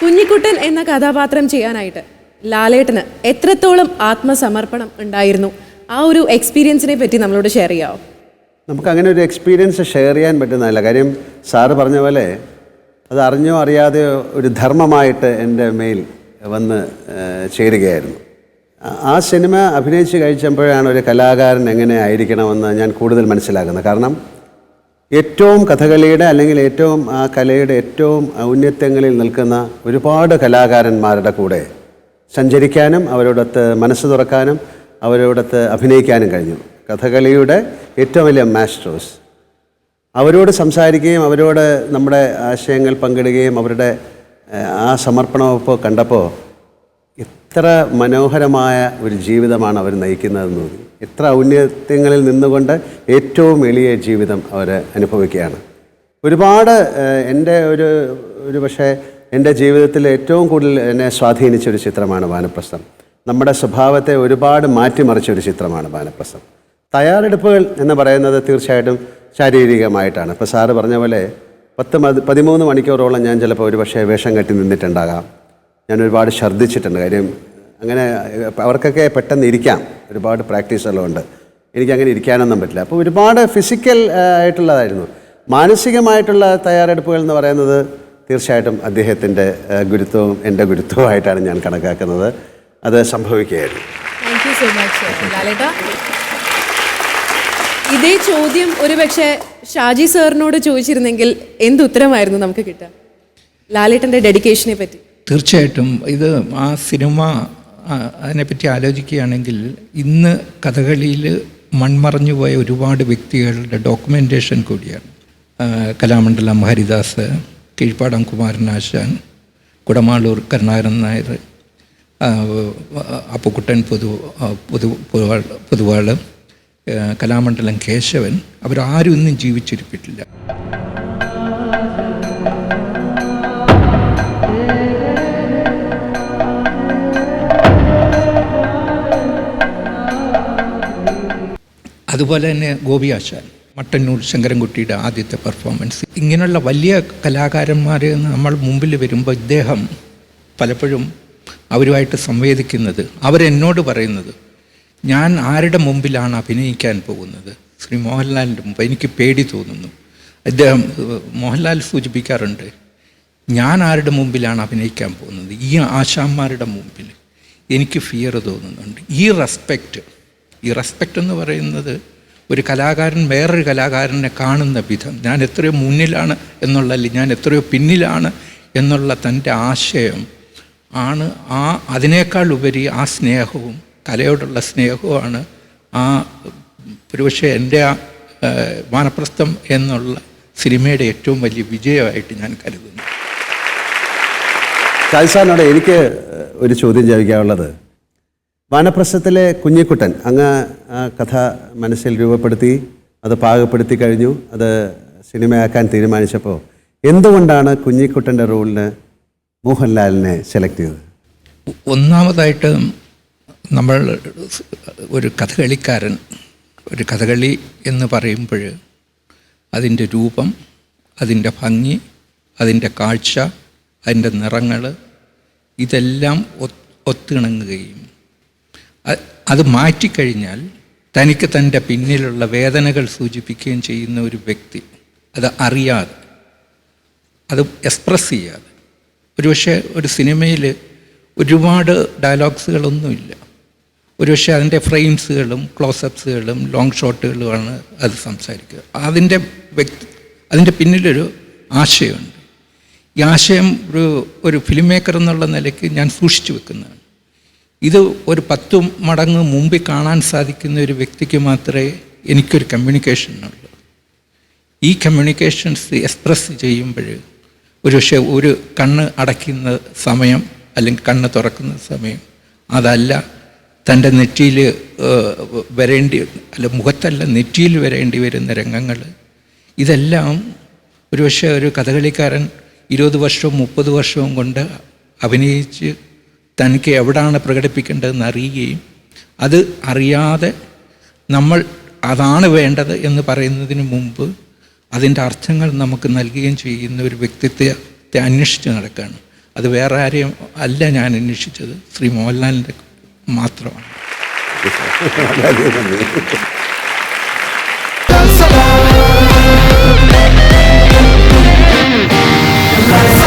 കുഞ്ഞിക്കുട്ടൻ എന്ന കഥാപാത്രം ചെയ്യാനായിട്ട് ലാലേട്ടന് എത്രത്തോളം ആത്മസമർപ്പണം ഉണ്ടായിരുന്നു? ആ ഒരു എക്സ്പീരിയൻസിനെ പറ്റി നമ്മളോട് ഷെയർ ചെയ്യാമോ നമുക്ക് അങ്ങനെ ഒരു എക്സ്പീരിയൻസ് ഷെയർ ചെയ്യാൻ പറ്റുന്നതല്ല. കാര്യം സാറ് പറഞ്ഞ പോലെ അത് അറിഞ്ഞോ അറിയാതെയോ ഒരു ധർമ്മമായിട്ട് എന്റെ മേൽ വന്ന് ചേരുകയായിരുന്നു. ആ സിനിമ അഭിനയിച്ച് കഴിച്ചപ്പോഴാണ് ഒരു കലാകാരൻ എങ്ങനെ ആയിരിക്കണമെന്ന് ഞാൻ കൂടുതൽ മനസ്സിലാക്കുന്നത്. കാരണം ഏറ്റവും കഥകളിയുടെ അല്ലെങ്കിൽ ഏറ്റവും ആ കലയുടെ ഏറ്റവും ഔന്നത്യങ്ങളിൽ നിൽക്കുന്ന ഒരുപാട് കലാകാരന്മാരുടെ കൂടെ സഞ്ചരിക്കാനും അവരോടൊത്ത് മനസ്സ് തുറക്കാനും അവരോടൊത്ത് അഭിനയിക്കാനും കഴിഞ്ഞു. കഥകളിയുടെ ഏറ്റവും വലിയ മാസ്റ്റേഴ്സ് അവരോട് സംസാരിക്കുകയും അവരോട് നമ്മുടെ ആശയങ്ങൾ പങ്കിടുകയും അവരുടെ ആ സമർപ്പണമൊക്കെ കണ്ടപ്പോൾ എത്ര മനോഹരമായ ഒരു ജീവിതമാണ് അവർ നയിക്കുന്നതെന്ന് തോന്നി. എത്ര ഔന്നത്യങ്ങളിൽ നിന്നുകൊണ്ട് ഏറ്റവും എളിയ ജീവിതം അവർ അനുഭവിക്കുകയാണ്. ഒരുപാട് എന്റെ ഒരു ഒരു പക്ഷേ എന്റെ ജീവിതത്തിൽ ഏറ്റവും കൂടുതൽ എന്നെ സ്വാധീനിച്ച ഒരു ചിത്രമാണ് വാനപ്രസ്ഥം. നമ്മുടെ സ്വഭാവത്തെ ഒരുപാട് മാറ്റിമറിച്ച ഒരു ചിത്രമാണ് വാനപ്രസ്ഥം. തയ്യാറെടുപ്പുകൾ എന്ന് പറയുന്നത് തീർച്ചയായിട്ടും ശാരീരികമായിട്ടാണ്. ഇപ്പോൾ സാറ് പറഞ്ഞ പോലെ പത്ത് പതിമൂന്ന് മണിക്കൂറോളം ഞാൻ ചിലപ്പോൾ ഒരു പക്ഷേ വേഷം കെട്ടി നിന്നിട്ടുണ്ടാകാം. ഞാൻ ഒരുപാട് ഛർദ്ദിച്ചിട്ടുണ്ട്. കാര്യം അങ്ങനെ അവർക്കൊക്കെ പെട്ടെന്ന് ഇരിക്കാം. ഒരുപാട് പ്രാക്ടീസ് എല്ലാം ഉണ്ട് എനിക്കങ്ങനെ ഇരിക്കാനൊന്നും പറ്റില്ല. അപ്പോൾ ഒരുപാട് ഫിസിക്കൽ ആയിട്ടുള്ളതായിരുന്നു. മാനസികമായിട്ടുള്ള തയ്യാറെടുപ്പുകൾ എന്ന് പറയുന്നത് തീർച്ചയായിട്ടും അദ്ദേഹത്തിന്റെ ഗുരുത്വവും എന്റെ ഗുരുത്വമായിട്ടാണ് ഞാൻ കണക്കാക്കുന്നത്. അത് സംഭവിക്കുകയായിരുന്നു. താങ്ക് യു സോ മച്ച് ലാലേട്ട. ഇതേ ചോദ്യം ഒരു പക്ഷേ ഷാജി സാറിനോട് ചോദിച്ചിരുന്നെങ്കിൽ എന്ത് ഉത്തരമായിരുന്നു നമുക്ക് കിട്ടുക? ലാലേട്ടന്റെ ഡെഡിക്കേഷനെ പറ്റി. തീർച്ചയായിട്ടും ഇത് ആ സിനിമ അതിനെപ്പറ്റി ആലോചിക്കുകയാണെങ്കിൽ ഇന്ന് കഥകളിയിൽ മൺമറഞ്ഞു പോയ ഒരുപാട് വ്യക്തികളുടെ ഡോക്യുമെന്റേഷൻ കൂടിയാണ്. കലാമണ്ഡലം ഹരിദാസ് കീഴ്പ്പാടം കുമാരനാശാൻ കുടമാളൂർ കരുണാകരൻ നായർ അപ്പുക്കുട്ടൻ പൊതു പൊതു പൊതുവാൾ പൊതുവാൾ കലാമണ്ഡലം കേശവൻ അവരാരും ഇന്നും ജീവിച്ചിരിപ്പിട്ടില്ല. അതുപോലെ തന്നെ ഗോപി ആശാൻ മട്ടന്നൂർ ശങ്കരൻകുട്ടിയുടെ ആദ്യത്തെ പെർഫോമൻസ് ഇങ്ങനെയുള്ള വലിയ കലാകാരന്മാർ നമ്മൾ മുമ്പിൽ വരുമ്പോൾ ഇദ്ദേഹം പലപ്പോഴും അവരുമായിട്ട് സംവേദിക്കുന്നത് അവരെന്നോട് പറയുന്നത് ഞാൻ ആരുടെ മുമ്പിലാണ് അഭിനയിക്കാൻ പോകുന്നത്? ശ്രീ മോഹൻലാലിന്റെ മുമ്പ് എനിക്ക് പേടി തോന്നുന്നു. അദ്ദേഹം മോഹൻലാൽ സൂചിപ്പിക്കാറുണ്ട് ഞാൻ ആരുടെ മുമ്പിലാണ് അഭിനയിക്കാൻ പോകുന്നത്? ഈ ആശാന്മാരുടെ മുമ്പിൽ എനിക്ക് ഫിയർ തോന്നുന്നുണ്ട്. ഈ റെസ്പെക്റ്റ് ഈ റെസ്പെക്റ്റ് എന്ന് പറയുന്നത് ഒരു കലാകാരൻ വേറൊരു കലാകാരനെ കാണുന്ന വിധം. ഞാൻ എത്രയോ മുന്നിലാണ് എന്നുള്ളതല്ല ഞാൻ എത്രയോ പിന്നിലാണ് എന്നുള്ള തന്റെ ആശയം ആണ്. ആ അതിനേക്കാൾ ഉപരി ആ സ്നേഹവും കലയോടുള്ള സ്നേഹവുമാണ് ആ ഒരുപക്ഷെ എന്റെ ആ വാനപ്രസ്ഥം എന്നുള്ള സിനിമയുടെ ഏറ്റവും വലിയ വിജയമായിട്ട് ഞാൻ കരുതുന്നു. ഷാജി എനിക്ക് ഒരു ചോദ്യം ചോദിക്കാനുള്ളത്. വാനപ്രസ്ഥത്തിലെ കുഞ്ഞിക്കുട്ടൻ അങ്ങ് കഥ മനസ്സിൽ രൂപപ്പെടുത്തി അത് പാകപ്പെടുത്തി കഴിഞ്ഞു. അത് സിനിമയാക്കാൻ തീരുമാനിച്ചപ്പോൾ എന്തുകൊണ്ടാണ് കുഞ്ഞിക്കുട്ടന്റെ റോളിന് മോഹൻലാലിനെ സെലക്ട് ചെയ്തത്? ഒന്നാമതായിട്ട് നമ്മൾ ഒരു കഥകളിക്കാരൻ ഒരു കഥകളി എന്ന് പറയുമ്പോൾ അതിന്റെ രൂപം അതിന്റെ ഭംഗി അതിന്റെ കാഴ്ച അതിന്റെ നിറങ്ങൾ ഇതെല്ലാം ഒത്ത് ഒത്തിണങ്ങുകയും അത് മാറ്റിക്കഴിഞ്ഞാൽ തനിക്ക് തന്റെ പിന്നിലുള്ള വേദനകൾ സൂചിപ്പിക്കുകയും ചെയ്യുന്ന ഒരു വ്യക്തി അത് അറിയാതെ അത് എക്സ്പ്രസ് ചെയ്യാതെ. ഒരുപക്ഷെ ഒരു സിനിമയിൽ ഒരുപാട് ഡയലോഗ്സുകളൊന്നുമില്ല. ഒരുപക്ഷെ അതിന്റെ ഫ്രെയിംസുകളും ക്ലോസപ്സുകളും ലോങ് ഷോട്ടുകളുമാണ് അത് സംസാരിക്കുക. അതിന്റെ വ്യക്തി അതിന്റെ പിന്നിലൊരു ആശയമുണ്ട്. ഈ ആശയം ഒരു ഒരു ഫിലിം മേക്കർ എന്നുള്ള നിലയ്ക്ക് ഞാൻ സൂക്ഷിച്ചു വെക്കുന്നതാണ്. ഇത് ഒരു പത്ത് മടങ്ങ് മുമ്പിൽ കാണാൻ സാധിക്കുന്ന ഒരു വ്യക്തിക്ക് മാത്രമേ എനിക്കൊരു കമ്മ്യൂണിക്കേഷൻ ഉള്ളൂ. ഈ കമ്മ്യൂണിക്കേഷൻസ് എക്സ്പ്രസ് ചെയ്യുമ്പോൾ ഒരു പക്ഷേ ഒരു കണ്ണ് അടയ്ക്കുന്ന സമയം അല്ലെങ്കിൽ കണ്ണ് തുറക്കുന്ന സമയം അതല്ല തന്റെ നെറ്റിയിൽ വരേണ്ടി അല്ല മുഖത്തല്ല നെറ്റിയിൽ വരേണ്ടി വരുന്ന രംഗങ്ങൾ. ഇതെല്ലാം ഒരുപക്ഷെ ഒരു കഥകളിക്കാരൻ ഇരുപത് വർഷവും മുപ്പത് വർഷവും കൊണ്ട് അഭിനയിച്ച് തനിക്ക് എവിടാണ് പ്രകടിപ്പിക്കേണ്ടതെന്ന് അറിയുകയും അത് അറിയാതെ നമ്മൾ അതാണ് വേണ്ടത് എന്ന് പറയുന്നതിന് മുമ്പ് അതിന്റെ അർത്ഥങ്ങൾ നമുക്ക് നൽകുകയും ചെയ്യുന്ന ഒരു വ്യക്തിത്വത്തെ അന്വേഷിച്ച് നടക്കുകയാണ്. അത് വേറെ ആരെയും അല്ല ഞാൻ അന്വേഷിച്ചത്. ശ്രീ മോഹൻലാലിന്റെ മാത്രമാണ്. Let's.